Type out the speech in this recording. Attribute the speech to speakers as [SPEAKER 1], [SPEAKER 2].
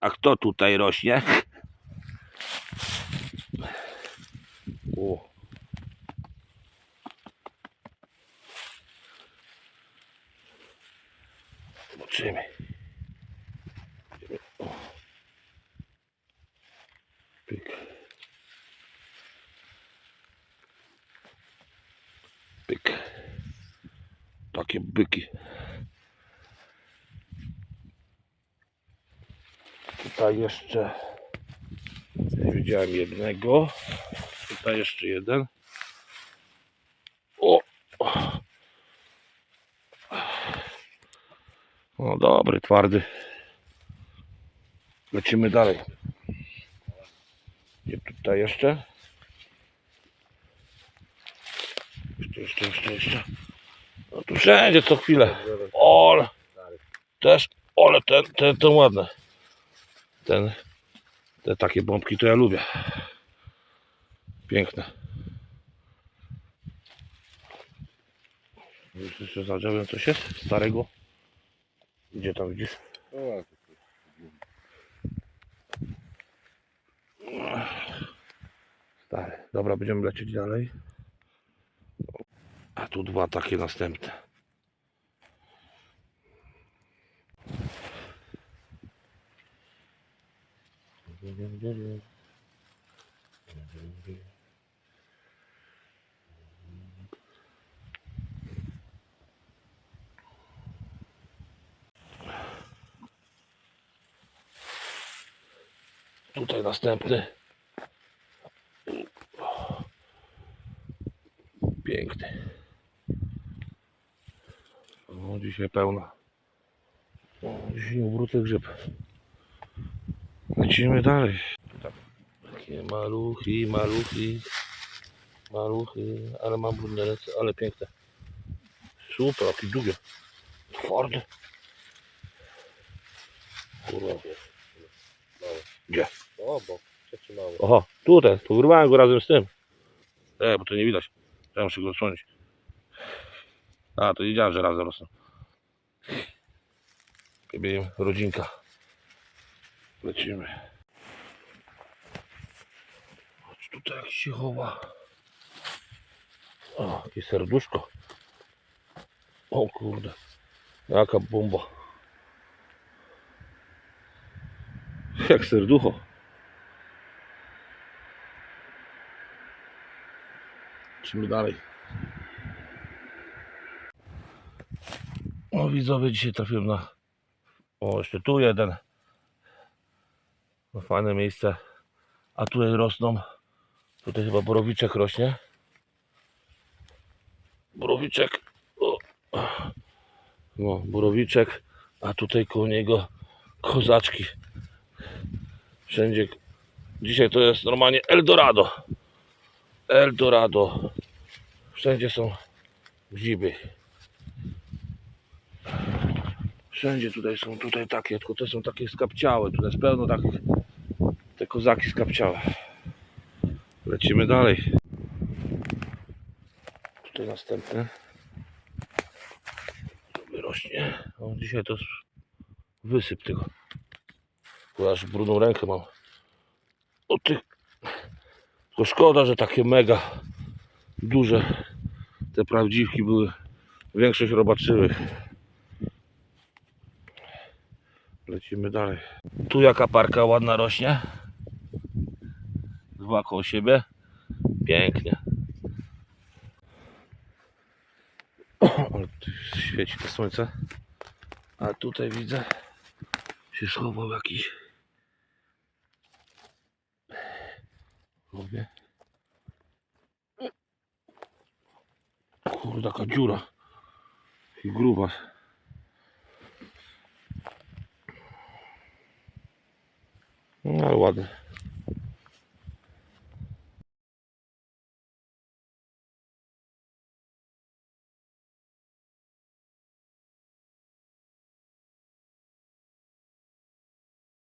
[SPEAKER 1] A kto tutaj rośnie? O. Zobaczymy. Pyk. Pyk. Takie byki. Tutaj jeszcze widziałem jednego. Tutaj jeszcze jeden. O! O, dobry, twardy. Lecimy dalej. Gdzie tutaj jeszcze? Jeszcze, jeszcze, jeszcze, jeszcze. No tu wszędzie co chwilę. Ole. Też, ole, ten, ten, ten ładne. Ten, te takie bombki to ja lubię. Piękne. Już jeszcze za drzewem coś jest? Starego? Gdzie tam widzisz? Stary. Dobra, będziemy lecieć dalej. A tu dwa takie następne. Tutaj następny. Piękny. O, dzisiaj pełna. O, dzisiaj nie obrócę grzyb. Lecimy dalej. Tak. Takie maluchy, maluchy. Maluchy, ale mam brudne ręce, ale piękne. Super, jakie długie. Twarde. Kurwa. Gdzie?
[SPEAKER 2] O, bo przetrzymały.
[SPEAKER 1] Oho, tutaj, tu wyrwałem go razem z tym. E, bo to nie widać. Ja muszę go odsłonić. A, to wiedziałem, że razem rosną. Sobie rodzinka. Lecimy. Chodź tutaj jak się chowa. O, jakie serduszko. O kurde. Jaka bomba. Jak serducho. Lecimy dalej. O widzowie dzisiaj trafiłem na... O jeszcze tu jeden. No, fajne miejsce. A tutaj rosną. Tutaj chyba borowiczek rośnie. Borowiczek. O. No, borowiczek. A tutaj koło niego kozaczki. Wszędzie. Dzisiaj to jest normalnie Eldorado. Eldorado. Wszędzie są grzyby. Wszędzie tutaj są, tutaj takie, tylko te są takie skapciałe. Tutaj jest pełno takich, te kozaki skapciałe. Lecimy dalej. Tutaj następny. Sobie rośnie. O, dzisiaj to wysyp tego. Bo aż brudną rękę mam. O tych tylko szkoda, że takie mega duże te prawdziwki były. Większość robaczywych. Lecimy dalej. Tu jaka parka ładna rośnie. Dwa koło siebie. Pięknie. Tu świeci to słońce. A tutaj widzę się schował jakiś Lubię. Kurde, jaka dziura. I gruba. No ale ładny.